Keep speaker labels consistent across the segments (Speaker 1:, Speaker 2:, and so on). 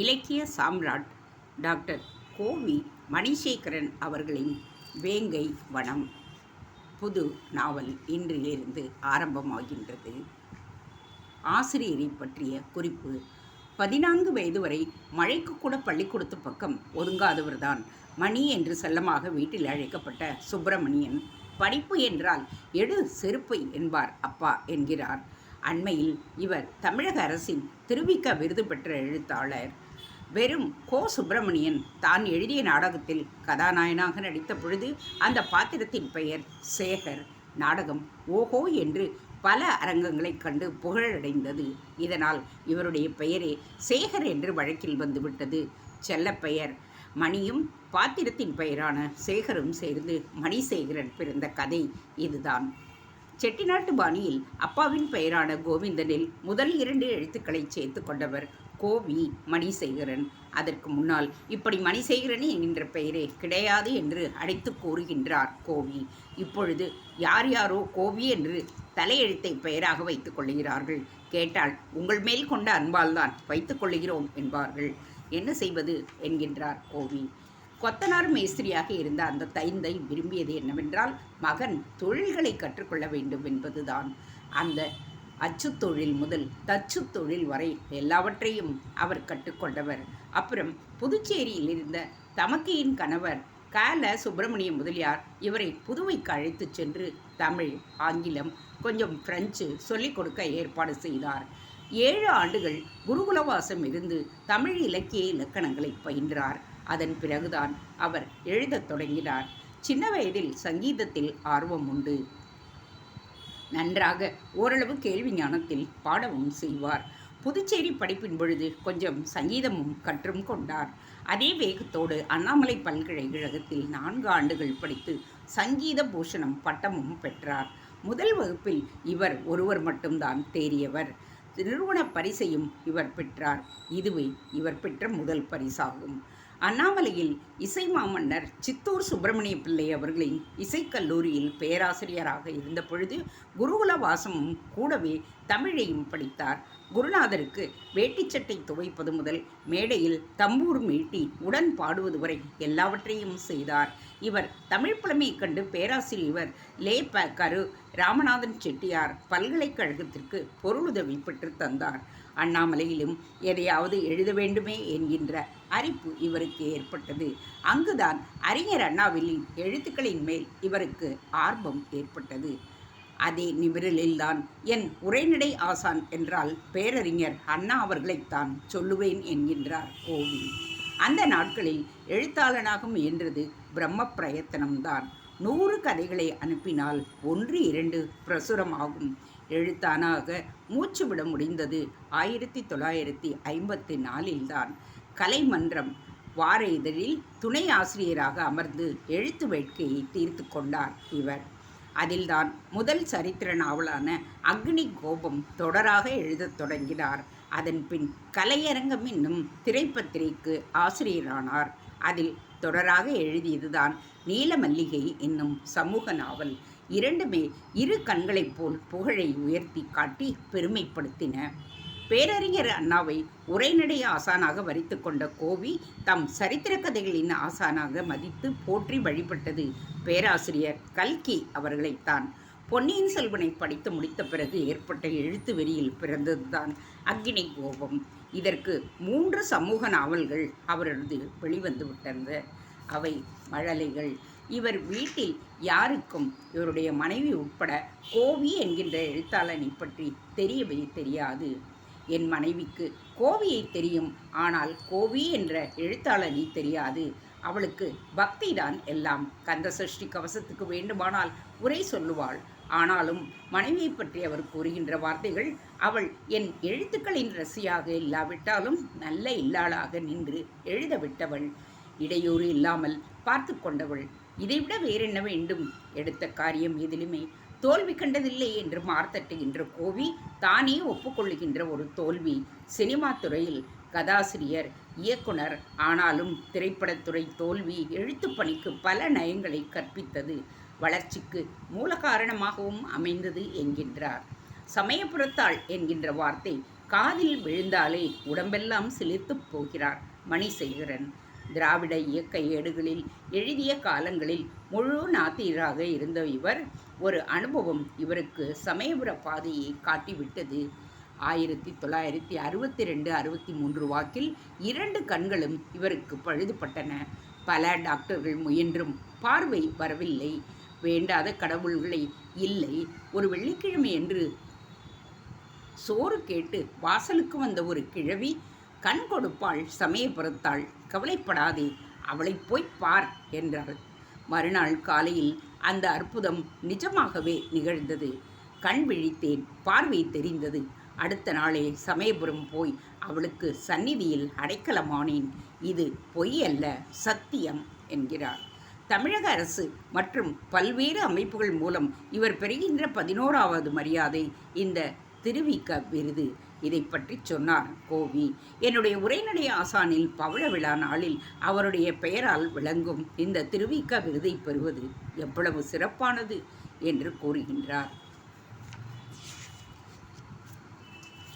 Speaker 1: இலக்கிய சாம்ராட் டாக்டர் கோவி மணிசேகரன் அவர்களின் வேங்கை வனம் புது நாவல் இன்றிலிருந்து ஆரம்பமாகின்றது. ஆசிரியரை பற்றிய குறிப்பு பதினான்கு வயது வரை மழைக்கு கூட பள்ளிக்கூடத்து பக்கம் ஒதுங்காதவர்தான் மணி என்று செல்லமாக வீட்டில் அழைக்கப்பட்ட சுப்பிரமணியன். படிப்பு என்றால் எடு செருப்பை என்பார் அப்பா என்கிறார். அண்மையில் இவர் தமிழக அரசின் திருவிக்க விருது பெற்ற எழுத்தாளர். வெறும் கோ சுப்பிரமணியன் தான் எழுதிய நாடகத்தில் கதாநாயகனாக நடித்த பொழுது அந்த பாத்திரத்தின் பெயர் சேகர். நாடகம் ஓஹோ என்று பல அரங்கங்களைக் கண்டு புகழடைந்தது. இதனால் இவருடைய பெயரே சேகர் என்று வழக்கில் வந்துவிட்டது. செல்லப்பெயர் மணியும் பாத்திரத்தின் பெயரான சேகரும் சேர்ந்து மணிசேகரன் பிறந்த கதை இதுதான். செட்டிநாட்டு பாணியில் அப்பாவின் பெயரான கோவிந்தனில் முதல் இரண்டு எழுத்துக்களை சேர்த்து கொண்டவர் கோவி மணிசேகரன். அதற்கு முன்னால் இப்படி மணிசேகரன் என்கின்ற பெயரே கிடையாது என்று அடைத்து கூறுகின்றார் கோவி. இப்பொழுது யார் யாரோ கோவி என்று தலையெழுத்தை பெயராக வைத்துக் கொள்கிறார்கள் கேட்டால் உங்கள் மேல் கொண்ட அன்பால் தான் வைத்துக் கொள்கிறோம் என்பார்கள். என்ன செய்வது? என்கின்றார் கோவி. கொத்தனார் மேஸ்திரியாக இருந்த அந்த தைந்தை விரும்பியது என்னவென்றால் மகன் தொழில்களை கற்றுக்கொள்ள வேண்டும் என்பதுதான். அந்த அச்சுத்தொழில் முதல் தச்சு தொழில் வரை எல்லாவற்றையும் அவர் கற்றுக்கொண்டவர். அப்புறம் புதுச்சேரியில் இருந்த தமக்கையின் கணவர் கால சுப்பிரமணிய முதலியார் இவரை புதுவைக்கு அழைத்துச் சென்று தமிழ் ஆங்கிலம் கொஞ்சம் பிரெஞ்சு சொல்லிக் கொடுக்க ஏற்பாடு செய்தார். ஏழு ஆண்டுகள் குருகுலவாசம் இருந்து தமிழ் இலக்கிய இலக்கணங்களை பயின்றார். அதன் பிறகுதான் அவர் எழுதத் தொடங்கினார். சின்ன வயதில் சங்கீதத்தில் ஆர்வம் உண்டு. நன்றாக ஓரளவு கேள்வி ஞானத்தில் பாடவும் செய்வார். புதுச்சேரி படிப்பின் பொழுது கொஞ்சம் சங்கீதமும் கற்றும் கொண்டார். அதே வேகத்தோடு அண்ணாமலை பல்கலைக்கழகத்தில் நான்கு ஆண்டுகள் படித்து சங்கீத பூஷணம் பட்டமும் பெற்றார். முதல் வகுப்பில் இவர் ஒருவர் மட்டும்தான் தேறியவர். நிறுவன பரிசையும் இவர் பெற்றார். இதுவே இவர் பெற்ற முதல் பரிசாகும். அண்ணாமலையில் இசை மாமன்னர் சித்தூர் சுப்பிரமணிய பிள்ளை அவர்களின் இசைக்கல்லூரியில் பேராசிரியராக இருந்த பொழுது குருகுல வாசமும் கூடவே தமிழையும் படித்தார். குருநாதருக்கு வேட்டிச்சட்டை துவைப்பது முதல் மேடையில் தம்பூர் மீட்டி உடன் பாடுவது வரை எல்லாவற்றையும் செய்தார். இவர் தமிழ் புலமையைக் கண்டு பேராசிரியர் லே ப கரு ராமநாதன் செட்டியார் பல்கலைக்கழகத்திற்கு பொருளுதவி பெற்று தந்தார். அண்ணாமலையிலும் எதையாவது எழுத வேண்டுமே என்கின்ற அரிப்பு இவருக்கு ஏற்பட்டது. அங்குதான் அறிஞர் அண்ணாவிலின் எழுத்துக்களின் மேல் இவருக்கு ஆர்வம் ஏற்பட்டது. அதே நிமிரலில்தான் என் உரைநடை ஆசான் என்றால் பேரறிஞர் அண்ணா அவர்களைத்தான் சொல்லுவேன் என்கின்றார் கோவில். அந்த நாட்களில் எழுத்தாளனாக முயன்றது பிரம்ம பிரயத்தனம்தான் நூறு கதைகளை அனுப்பினால் ஒன்று இரண்டு பிரசுரமாகும். எழுத்தானாக மூச்சு விட முடிந்தது. ஆயிரத்தி தொள்ளாயிரத்தி ஐம்பத்தி நாலில்தான் கலைமன்றம் வார இதழில் துணை ஆசிரியராக அமர்ந்து எழுத்து வேட்கையை தீர்த்து கொண்டார் இவர். அதில்தான் முதல் சரித்திர நாவலான அக்னி கோபம் தொடராக எழுதத் தொடங்கினார். அதன் பின் கலையரங்கம் என்னும் திரைப்பத்திரிக்கு ஆசிரியரானார். அதில் தொடராக எழுதியதுதான் நீலமல்லிகை என்னும் சமூக நாவல். இரண்டுமே இரு கண்களைப் போல் புகழை உயர்த்தி காட்டி பெருமைப்படுத்தின. பேரறிஞர் அண்ணாவை உரைநடை ஆசானாக வரித்து கொண்ட கோவி தம் சரித்திர கதைகளின் ஆசானாக மதித்து போற்றி வழிபட்டது பேராசிரியர் கல்கி அவர்களைத்தான். பொன்னியின் செல்வனை படித்து முடித்த பிறகு ஏற்பட்ட எழுத்து வெறியில் பிறந்ததுதான் அக்னி கோபம். இதற்கு மூன்று சமூக நாவல்கள் அவரது வெளிவந்து விட்டன. அவை மழலைகள் இவர் வீட்டில் யாருக்கும் இவருடைய மனைவி உட்பட கோவி என்கின்ற எழுத்தாளனை பற்றி தெரியவே தெரியாது. என் மனைவிக்கு கோவியை தெரியும் ஆனால் கோவி என்ற எழுத்தாளனை தெரியாது. அவளுக்கு பக்தி தான் எல்லாம். கந்த சஷ்டி கவசத்துக்கு வேண்டுமானால் உரை சொல்லுவாள். ஆனாலும் மனைவியை பற்றி அவர் கூறுகின்ற வார்த்தைகள் அவள் என் எழுத்துக்களின் ரசியாக இல்லாவிட்டாலும் நல்ல இல்லாளாக நின்று எழுத விட்டவள். இடையூறு இல்லாமல் பார்த்து கொண்டவள். இதைவிட வேறென்ன வேண்டும்? எடுத்த காரியம் எதிலுமே. தோல்வி கண்டதில்லை என்று மார்த்தட்டுகின்ற கோவி தானே ஒப்புக்கொள்ளுகின்ற ஒரு தோல்வி. சினிமா துறையில் கதாசிரியர் இயக்குனர் ஆனாலும் திரைப்படத்துறை தோல்வி எழுத்துப் பணிக்கு பல நயங்களை கற்பித்தது. வளர்ச்சிக்கு மூல காரணமாகவும் அமைந்தது என்கின்றார். சமயபுரத்தாள் என்கின்ற வார்த்தை காதில் விழுந்தாலே உடம்பெல்லாம் சிலிர்த்துப் போகிறார் மணிசேகரன். திராவிட இயக்க ஏடுகளில் எழுதிய காலங்களில் முழு நாத்தியராக இருந்த இவர் ஒரு அனுபவம் இவருக்கு சமயபுர பாதையை காட்டிவிட்டது. ஆயிரத்தி தொள்ளாயிரத்தி அறுபத்தி ரெண்டு அறுபத்தி மூன்று வாக்கில் இரண்டு கண்களும் இவருக்கு பழுதுபட்டன. பல டாக்டர்கள் முயன்றும் பார்வை வரவில்லை. வேண்டாத கடவுள்களை இல்லை. ஒரு வெள்ளிக்கிழமை என்று சோறு கேட்டு வாசலுக்கு வந்த ஒரு கிழவி கண் கொடுப்பாள் சமயபுரத்தாள். கவலைப்படாதே அவளை போய் பார் என்றாள். மறுநாள் காலையில் அந்த அற்புதம் நிஜமாகவே நிகழ்ந்தது. கண் விழித்தேன் பார்வை தெரிந்தது. அடுத்த நாளே சமயபுரம் போய் அவளுக்கு சந்நிதியில் அடைக்கலமானேன். இது பொய் அல்ல சத்தியம் என்கிறார். தமிழக அரசு மற்றும் பல்வேறு அமைப்புகள் மூலம் இவர் பெறுகின்ற பதினோராவது மரியாதை இந்த திருவிக்க விருது. இதை பற்றி சொன்னார் கோவி என்னுடைய உரைநடை ஆசானில் பவள விழா நாளில் அவருடைய பெயரால் விளங்கும் இந்த திருவிக்க விருதை பெறுவது எவ்வளவு சிறப்பானது? என்று கூறுகின்றார்.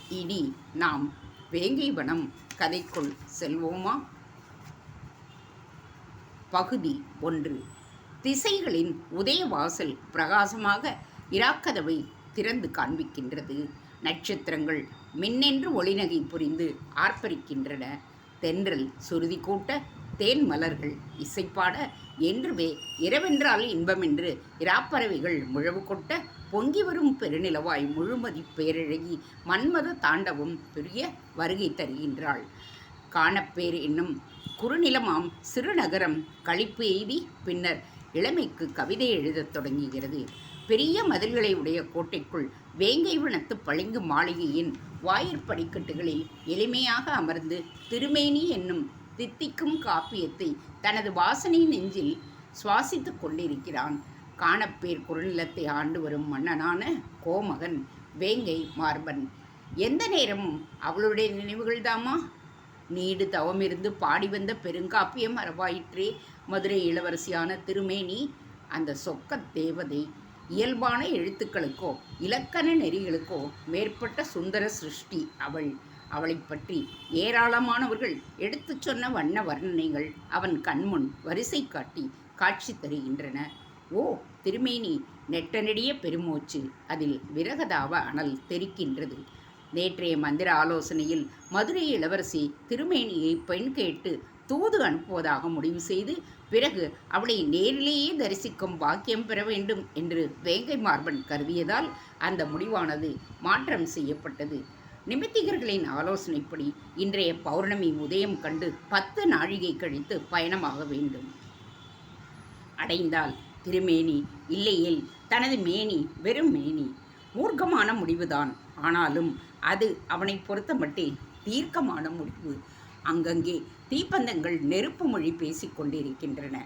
Speaker 1: இனி நாம் வேங்கைவனம் கதைக்குள் செல்வோமா? பகுதி ஒன்று. திசைகளின் உதயவாசல் பிரகாசமாக இராக்கதவை திறந்து காண்பிக்கின்றது. நட்சத்திரங்கள் மின்னென்று ஒளிநகை புரிந்து ஆர்ப்பரிக்கின்றன. தென்றல் சுருதி கூட்ட தேன் மலர்கள் இசைப்பாட என்றுவே இரவென்றால் இன்பமென்று இராப்பறவைகள் முழவு கொட்ட பொங்கி வரும் பெருநிலவாய் முழுமதி பேரழகி மன்மத தாண்டவும் பெரிய வருகை தருகின்றாள். காணப்பேர் என்னும் குறுநிலமாம் சிறுநகரம் களிப்பு எய்தி பின்னர் இளமைக்கு கவிதை எழுதத் தொடங்குகிறது. பெரிய மதில்களை உடைய கோட்டைக்குள் வேங்கை வனத்து பளிங்கு மாளிகையின் வாயிற்படிக்கட்டுகளில் எளிமையாக அமர்ந்து திருமேனி என்னும் தித்திக்கும் காப்பியத்தை தனது வாசனை நெஞ்சில் சுவாசித்துக் கொண்டிருக்கிறான். காணப்பேர் குறுநிலத்தை ஆண்டு வரும் மன்னனான கோமகன் வேங்கை மார்பன். எந்த நேரமும் அவளுடைய நினைவுகள்தாமா? நீடு தவமிருந்து பாடி வந்த பெருங்காப்பியம் அரவாயிற்றே மதுரை இளவரசியான திருமேனி அந்த சொக்கத் தேவதை இயல்பான எழுத்துக்களுக்கோ இலக்கண நெறிகளுக்கோ மேற்பட்ட சுந்தர சிருஷ்டி அவள். அவளை பற்றி ஏராளமானவர்கள் எடுத்துச் சொன்ன வண்ண வர்ணனைகள் அவன் கண்முன் வரிசை காட்டி காட்சி தருகின்றன. ஓ திருமேனி நெட்டனடிய பெருமூச்சு அதில் விரகதாவ அனல் தெரிக்கின்றது நேற்றைய மந்திர ஆலோசனையில் மதுரை இளவரசி திருமேனியை பெண் கேட்டு தூது அனுப்புவதாக முடிவு செய்து பிறகு அவளை நேரிலேயே தரிசிக்கும் பாக்கியம் பெற வேண்டும் என்று வேங்கை மார்பன் கருதியதால் அந்த முடிவானது மாற்றம் செய்யப்பட்டது. நிமித்திகர்களின் ஆலோசனைப்படி இன்றைய பௌர்ணமி உதயம் கண்டு பத்து நாழிகை கழித்து பயணமாக வேண்டும். அடைந்தால் திருமேனி இல்லையேல் தனது மேனி வெறும் மேனி. மூர்க்கமான முடிவுதான். ஆனாலும் அது அவனை பொறுத்தமட்டில் தீர்க்கமான முடிவு. அங்கங்கே தீப்பந்தங்கள் நெருப்பு மொழி பேசிக் கொண்டிருக்கின்றன.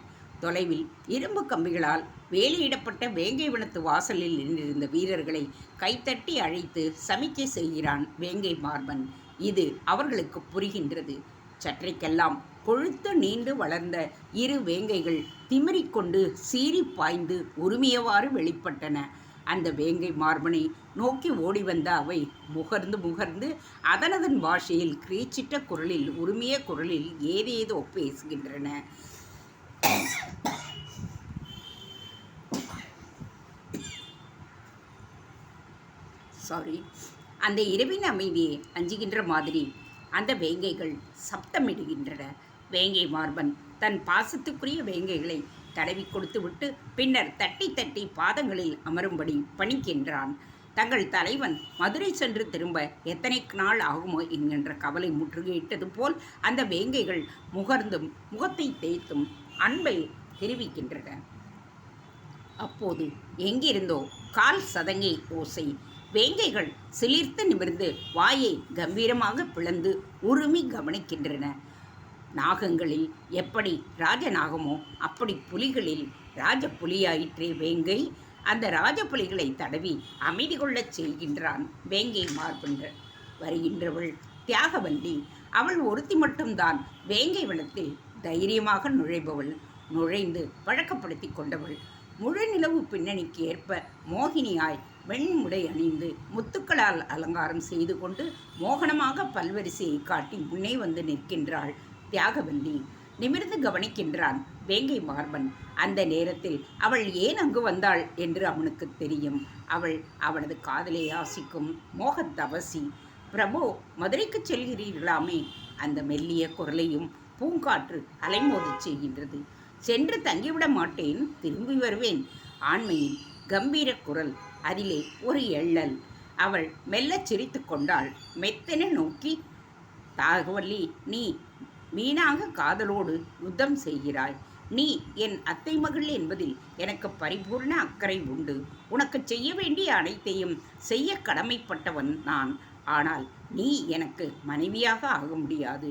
Speaker 1: தொலைவில் இரும்பு கம்பிகளால் வேலியிடப்பட்ட வேங்கை வனத்து வாசலில் நின்றிருந்த வீரர்களை கைத்தட்டி அழைத்து சமிக்கை செய்கிறான் வேங்கை மார்பன். இது அவர்களுக்கு புரிகின்றது. சற்றைக்கெல்லாம் கொழுத்து நீண்டு வளர்ந்த இரு வேங்கைகள் திமிரிக்கொண்டு சீறி பாய்ந்து உரிமையவாறு வெளிப்பட்டன. அந்த வேங்கை மார்பனை நோக்கி ஓடி வந்த அவை முகர்ந்து முகர்ந்து அதனதன் பாஷையில் கிரீச்சிட்ட குரலில் உரிமைய குரலில் ஏதேதோ பேசுகின்றன. சாரி அந்த இரவின் அமைதியை அஞ்சுகின்ற மாதிரி அந்த வேங்கைகள் சப்தமிடுகின்றன. வேங்கை மார்பன் தன் பாசத்துக்குரிய வேங்கைகளை தடவி கொடுத்து விட்டு பின்னர் தட்டி தட்டி பாதங்களில் அமரும்படி பணிக்கின்றான். தங்கள் தலைவன் மதுரை சென்று திரும்ப எத்தனை நாள் ஆகுமோ என்கின்ற கவலை முற்றுகையிட்டது போல் அந்த வேங்கைகள் முகர்ந்தும் முகத்தை தேய்த்தும் அன்பை தெரிவிக்கின்றன. அப்போது எங்கிருந்தோ கால் சதங்கை ஓசை. வேங்கைகள் சிலிர்த்து நிமிர்ந்து வாயை கம்பீரமாக பிளந்து உருமி கவனிக்கின்றன. நாகங்களில் எப்படி ராஜநாகமோ அப்படி புலிகளில் ராஜப்புலியாயிற்றே வேங்கை. அந்த ராஜ புலிகளை தடவி அமைதி கொள்ளச் செய்கின்றான் வேங்கை மார்பென்ற வருகின்றவள் தியாகவல்லி. அவள் ஒருத்தி மட்டும்தான் வேங்கை வனத்தில் தைரியமாக நுழைபவள். நுழைந்து பழக்கப்படுத்தி கொண்டவள். முழு நிலவு பின்னணிக்கு ஏற்ப மோகினியாய் வெண்முடை அணிந்து முத்துக்களால் அலங்காரம் செய்து கொண்டு மோகனமாக பல்வரிசையை காட்டி முன்னே வந்து நிற்கின்றாள் தியாகவல்லி. நிமிர்ந்து கவனிக்கின்றான் வேங்கை மார்பன். அந்த நேரத்தில் அவள் ஏன் அங்கு வந்தாள் என்று அவனுக்கு தெரியும். அவள் அவனது காதலை யாசிக்கும் மோகத்தவசி பிரபு மதுரைக்கு செல்கிறீர்களாமே? அந்த மெல்லிய குரலையும் பூங்காற்று அலைமோதச் செய்கின்றது. சென்று தங்கிவிட மாட்டேன் திரும்பி வருவேன். ஆண்மையின் கம்பீர குரல் அதிலே ஒரு எள்ளல். அவள் மெல்லச் சிரித்து கொண்டாள். மெத்தென நோக்கி தாகவல்லி நீ வீணாக காதலோடு யுத்தம் செய்கிறாய். நீ என் அத்தை மகள் என்பதில் எனக்கு பரிபூர்ண அக்கறை உண்டு. உனக்கு செய்ய வேண்டிய அனைத்தையும் செய்ய கடமைப்பட்டவன் நான். ஆனால் நீ எனக்கு மனைவியாக ஆக முடியாது.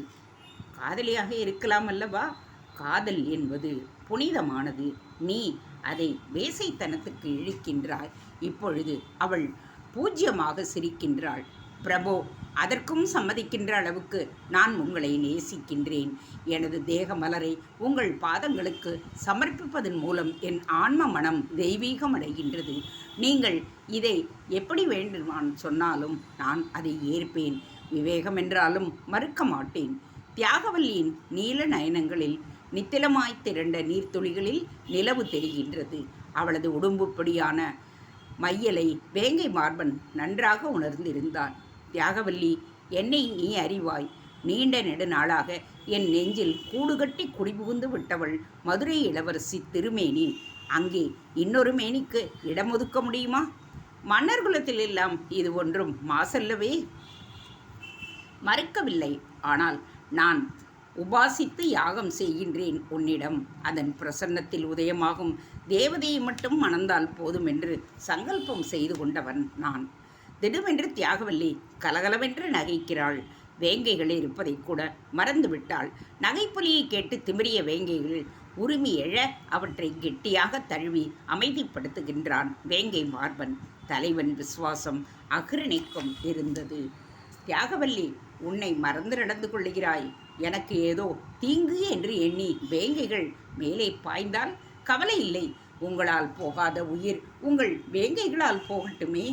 Speaker 1: காதலியாக இருக்கலாம் அல்லவா? காதல் என்பது புனிதமானது. நீ அதை வேசைத்தனத்துக்கு இழுக்கின்றாய். இப்பொழுது அவள் பூஜ்யமாக சிரிக்கின்றாள். பிரபோ அதற்கும் சம்மதிக்கின்ற அளவுக்கு நான் உங்களை நேசிக்கின்றேன். எனது தேக மலரை உங்கள் பாதங்களுக்கு சமர்ப்பிப்பதன் மூலம் என் ஆன்ம மனம் தெய்வீகம் அடைகின்றது நீங்கள் இதை எப்படி வேண்டுமான் சொன்னாலும் நான் அதை ஏற்பேன். விவேகம் என்றாலும் மறுக்க மாட்டேன். தியாகவல்லியின் நீல நயனங்களில் நித்திலமாய் திரண்ட நீர்த்துளிகளில் நிலவு தெரிகின்றது. அவளது உடும்புப்படியான மையலை வேங்கை மார்பன் நன்றாக உணர்ந்திருந்தான். தியாகவல்லி என்னை நீ அறிவாய். நீண்ட நெடுநாளாக என் நெஞ்சில் கூடுகட்டி குடிபுகுந்து விட்டவள் மதுரை இளவரசி திருமேனி. அங்கே இன்னொரு மேனிக்கு இடம் ஒதுக்க முடியுமா? மன்னர் குலத்தில் எல்லாம் இது ஒன்றும் மாசல்லவே. மறுக்கவில்லை. ஆனால் நான் உபாசித்து யாகம் செய்கின்றேன் உன்னிடம். அதன் பிரசன்னத்தில் உதயமாகும் தேவதையை மட்டும் மணந்தால் போதும் என்று சங்கல்பம் செய்து கொண்டவன் நான். திடுமென்று தியாகவல்லி கலகலவென்று நகைக்கிறாள். வேங்கைகள் இருப்பதை கூட மறந்துவிட்டாள். நகைப்பொலியை கேட்டு திமிரிய வேங்கைகள் உரிமை எழ அவற்றை கெட்டியாக தழுவி அமைதிப்படுத்துகின்றான் வேங்கை மார்பன். தலைவன் விசுவாசம் அகிரணிக்கும் இருந்தது. தியாகவல்லி உன்னை மறந்து நடந்து கொள்ளுகிறாய். எனக்கு ஏதோ தீங்கு என்று எண்ணி வேங்கைகள் மேலே பாய்ந்தால் கவலை இல்லை. உங்களால் போகாத உயிர் உங்கள் வேங்கைகளால் போகட்டுமே.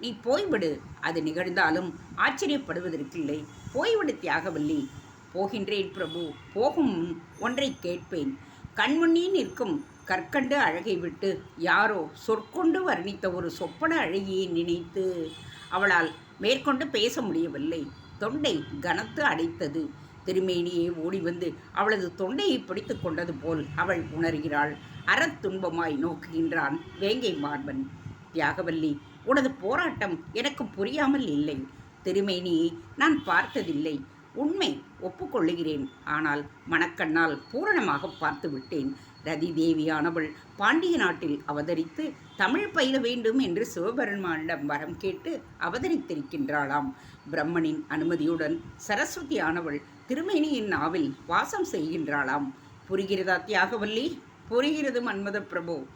Speaker 1: நீ போய்விடு அது நிகழ்ந்தாலும் ஆச்சரியப்படுவதற்கில்லை. போய்விடு தியாகவல்லி. போகின்றேன் பிரபு. போகும் ஒன்றை கேட்பேன். கண்முன்னே நிற்கும் கற்கண்டு அழகை விட்டு யாரோ சொற்கொண்டு வர்ணித்த ஒரு சொப்பன அழகியை நினைத்து அவளால் மேற்கொண்டு பேச முடியவில்லை. தொண்டை கனத்து அடைத்தது. திருமேனியே ஓடி வந்து அவளது தொண்டையை பிடித்து கொண்டது போல் அவள் உணர்கிறாள். அறத்துன்பமாய் நோக்குகின்றான் வேங்கை மார்பன். தியாகவல்லி உனது போராட்டம் எனக்கு புரியாமல் இல்லை. திருமேனியை நான் பார்த்ததில்லை. உண்மை ஒப்புக்கொள்ளுகிறேன். ஆனால் மணக்கண்ணால் பூரணமாக பார்த்து விட்டேன் ரதி தேவியானவள் பாண்டிய நாட்டில் அவதரித்து தமிழ் பயில வேண்டும் என்று சிவபெருமானிடம் வரம் கேட்டு அவதரித்திருக்கின்றாளாம். பிரம்மனின் அனுமதியுடன் சரஸ்வதி ஆனவள் திருமேனியின் நாவில் வாசம் செய்கின்றாளாம். புரிகிறதா தியாகவல்லி? புரிகிறது மன்மத பிரபு.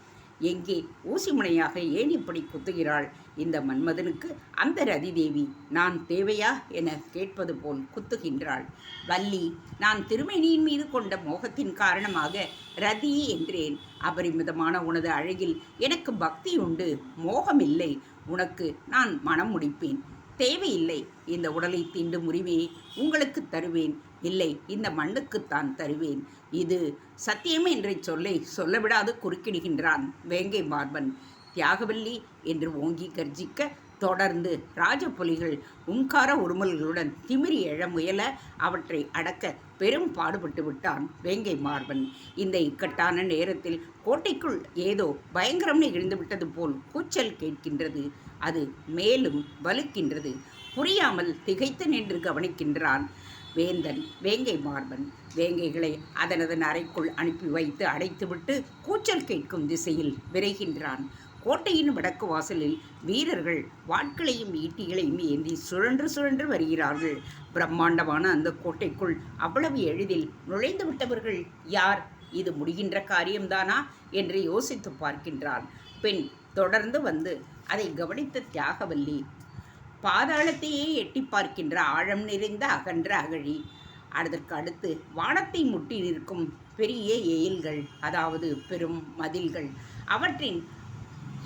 Speaker 1: எங்கே ஊசிமுனையாக ஏன் இப்படி குத்துகிறாள்? இந்த மன்மதனுக்கு அந்த ரதிதேவி நான் தேவையா? என கேட்பது போல் குத்துகின்றாள். வள்ளி நான் திருமேனியின் மீது கொண்ட மோகத்தின் காரணமாக ரதி என்றேன். அபரிமிதமான உனது அழகில் எனக்கு பக்தி உண்டு மோகமில்லை. உனக்கு நான் மனம் முடிப்பேன். தேவையில்லை. இந்த உடலை தீண்டும் உரிமையை உங்களுக்கு தருவேன். இல்லை இந்த மண்ணுக்குத்தான் தருவேன். இது சத்தியம் என்ற சொல்லை சொல்லவிடாது குறுக்கிடுகின்றான் வேங்கை மார்பன் தியாகவல்லி என்று ஓங்கி கர்ஜிக்க தொடர்ந்து ராஜபுலிகள் உங்கார உருமல்களுடன் திமிரி எழ முயல அவற்றை அடக்க பெரும் பாடுபட்டு விட்டான் வேங்கை மார்பன் இந்த இக்கட்டான நேரத்தில் கோட்டைக்குள் ஏதோ பயங்கரம் நிகழ்ந்து விட்டது போல் கூச்சல் கேட்கின்றது. அது மேலும் வலுக்கின்றது. புரியாமல் திகைத்து நின்று கவனிக்கின்றான். வேந்தன் வேங்கை மார்பன் வேங்கைகளை அதனதன் அறைக்குள் அனுப்பி வைத்து அடைத்துவிட்டு கூச்சல் கேட்கும் திசையில் விரைகின்றான். கோட்டையின் வடக்கு வாசலில் வீரர்கள் வாட்களையும் ஈட்டிகளையும் ஏந்தி சுழன்று சுழன்று வருகிறார்கள். பிரம்மாண்டமான அந்த கோட்டைக்குள் அவ்வளவு எளிதில் நுழைந்து விட்டவர்கள் யார்? இது முடிகின்ற காரியம்தானா? என்று யோசித்து பார்க்கின்றான். பெண் தொடர்ந்து வந்து அதை கவனித்த தியாகவல்லி பாதாளத்தையே எட்டி பார்க்கின்ற ஆழம் நிறைந்த அகன்ற அகழி. அதற்கு அடுத்து வானத்தை முட்டி நிற்கும் பெரிய எயில்கள் அதாவது பெரும் மதில்கள். அவற்றின்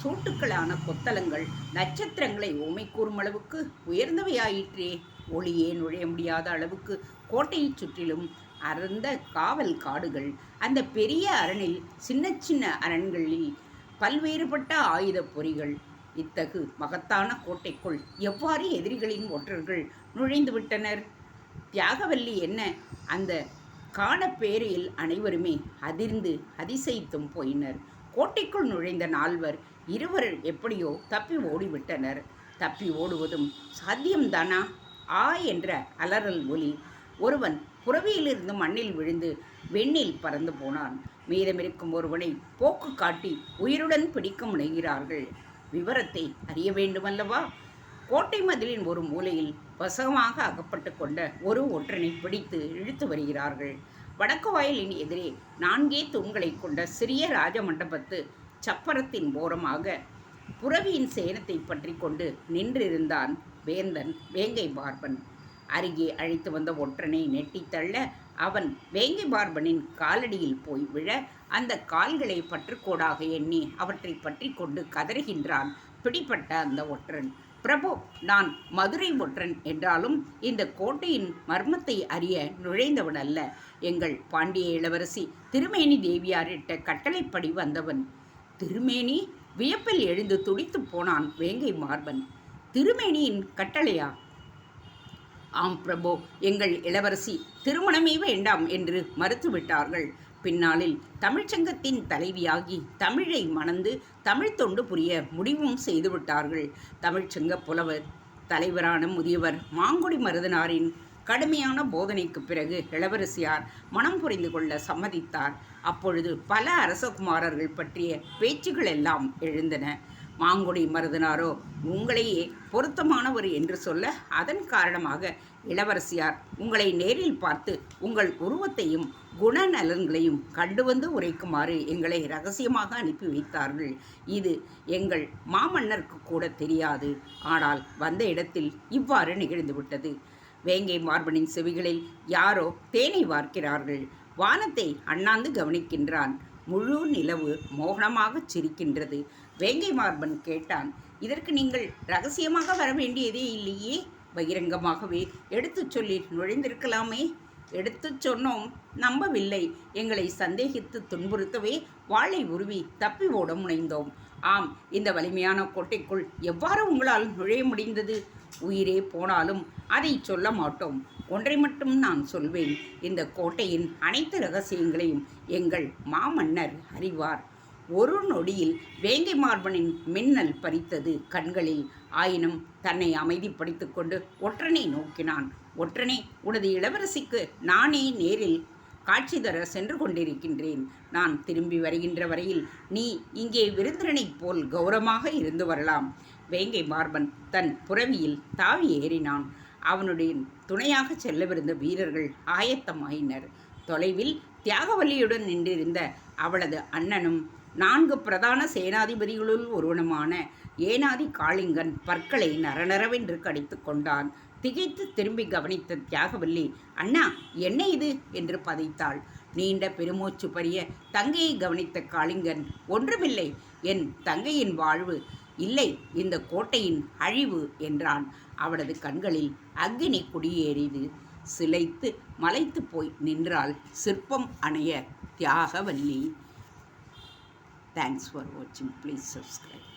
Speaker 1: சூட்டுக்களான கொத்தலங்கள் நட்சத்திரங்களை ஓமை கூறும் அளவுக்கு உயர்ந்தவையாயிற்றே. ஒளியே நுழைய முடியாத அளவுக்கு கோட்டையைச் சுற்றிலும் அறந்த காவல் காடுகள். அந்த பெரிய அரணில் சின்ன சின்ன அரண்களில் பல்வேறுபட்ட ஆயுத பொறிகள் இத்தகு மகத்தான கோட்டைக்குள் எவ்வாறு எதிரிகளின் ஒற்றர்கள் நுழைந்து விட்டனர் தியாகவல்லி என்ன? அந்த காணப்பேரில் அனைவருமே அதிர்ந்து அதிசயித்தும் போயினர். கோட்டைக்குள் நுழைந்த நால்வர் இருவர் எப்படியோ தப்பி ஓடிவிட்டனர். தப்பி ஓடுவதும் சாத்தியம்தானா? ஆ என்ற அலறல் ஒலி. ஒருவன் புறவியிலிருந்து மண்ணில் விழுந்து வெண்ணில் பறந்து போனான். மீதமிருக்கும் ஒருவனை போக்கு காட்டி உயிருடன் பிடிக்க முனைகிறார்கள். விவரத்தை அறிய வேண்டுமல்லவா? கோட்டை மதிலின் ஒரு மூலையில் வசகமாக அகப்பட்டு கொண்ட ஒரு ஒற்றனை பிடித்து இழுத்து வருகிறார்கள். வடக்கு வாயிலின் எதிரே நான்கே தூண்களை கொண்ட சிறிய ராஜமண்டபத்து சப்பரத்தின் ஓரமாக புறவியின் சேனத்தை பற்றி கொண்டு நின்றிருந்தான் வேந்தன் வேங்கை பார்பன் அருகே அழைத்து வந்த ஒற்றனை நெட்டித்தள்ள அவன் வேங்கை பார்பனின் காலடியில் போய் விழ அந்த கால்களை பற்றுக்கோடாக எண்ணி அவற்றை பற்றி கொண்டு கதறுகின்றான். பிடிப்பட்ட அந்த ஒற்றன் பிரபு நான் மதுரை ஒற்றன் என்றாலும் இந்த கோட்டையின் மர்மத்தை அறிய நுழைந்தவன் அல்ல. எங்கள் பாண்டிய இளவரசி திருமேனி தேவியாரிட்ட கட்டளைப்படி வந்தவன். திருமேனி வியப்பில் எழுந்து துடித்து போனான் வேங்கை மார்பன். திருமேனியின் கட்டளையா? ஆம் பிரபு எங்கள் இளவரசி திருமணமே வேண்டாம் என்று மறுத்துவிட்டார்கள். பின்னாளில் தமிழ்ச்சங்கத்தின் தலைவியாகி தமிழை மணந்து தமிழ் தொண்டு புரிய முடிவும் செய்துவிட்டார்கள். தமிழ்ச்சங்க புலவர் தலைவரான முதியவர் மாங்குடி மருதனாரின் கடுமையான போதனைக்கு பிறகு இளவரசியார் மனம் புரிந்து கொள்ள சம்மதித்தார். அப்பொழுது பல அரசகுமாரர்கள் பற்றிய பேச்சுகள் எல்லாம் எழுந்தன. மாங்குடி மருதனாரோ உங்களையே பொருத்தமானவர் என்று சொல்ல அதன் காரணமாக இளவரசியார் உங்களை நேரில் பார்த்து உங்கள் உருவத்தையும் குணநலன்களையும் கண்டு வந்து உரைக்குமாறு எங்களை ரகசியமாக அனுப்பி வைத்தார்கள். இது எங்கள் மாமன்னருக்கு கூட தெரியாது. ஆனால் வந்த இடத்தில் இவ்வாறு நிகழ்ந்துவிட்டது வேங்கை மார்பனின் செவிகளில் யாரோ தேனை வார்க்கிறார்கள். வானத்தை அண்ணாந்து கவனிக்கின்றான். முழு நிலவு மோகனமாகச் சிரிக்கின்றது. வேங்கை மார்பன் கேட்டான் இதற்கு நீங்கள் ரகசியமாக வர வேண்டியதே இல்லையே? பகிரங்கமாகவே எடுத்துச் சொல்லி நுழைந்திருக்கலாமே? எடுத்துச் சொன்னோம் நம்பவில்லை. எங்களை சந்தேகித்து துன்புறுத்தவே வாளை உருவி தப்பி ஓட முனைந்தோம். ஆம் இந்த வலிமையான கோட்டைக்குள் எவ்வாறு உங்களால் நுழைய முடிந்தது? உயிரே போனாலும் அதை சொல்ல மாட்டோம். ஒன்றை மட்டும் நான் சொல்வேன். இந்த கோட்டையின் அனைத்து ரகசியங்களையும் எங்கள் மாமன்னர் அறிவார். ஒரு நொடியில் வேங்கை மார்பனின் மின்னல் பறித்தது கண்களில். ஆயினும் தன்னை அமைதிப்படுத்திக் கொண்டு ஒற்றனை நோக்கினான். ஒற்றனே உனது இளவரசிக்கு நானே நேரில் காட்சி தர சென்று கொண்டிருக்கின்றேன். நான் திரும்பி வருகின்ற வரையில் நீ இங்கே விருந்திரனைப் போல் கௌரவமாக இருந்து வரலாம். வேங்கை மார்பன் தன் புறவியில் தாவி ஏறினான். அவனுடைய துணையாக செல்லவிருந்த வீரர்கள் ஆயத்தமாயினர். தொலைவில் தியாகவல்லியுடன் நின்றிருந்த அவளது அண்ணனும் நான்கு பிரதான சேனாதிபதிகளுள் ஒருவனுமான ஏனாதி காளிங்கன் பற்களை நரநரவென்று கடித்து கொண்டான். திகைத்து திரும்பி கவனித்த தியாகவல்லி அண்ணா என்ன இது? என்று பதைத்தாள். நீண்ட பெருமூச்சு பறிய தங்கையை கவனித்த காளிங்கன் ஒன்றுமில்லை என் தங்கையின் வாழ்வு இல்லை இந்த கோட்டையின் அழிவு என்றான். அவளது கண்களில் அக்னி குடியேறியது. சிலைத்து மலைத்து போய் நின்றால் சிற்பம் அணைய தியாகவல்லி. தேங்க்ஸ் ஃபார் வாட்சிங் ப்ளீஸ் சப்ஸ்கிரைப்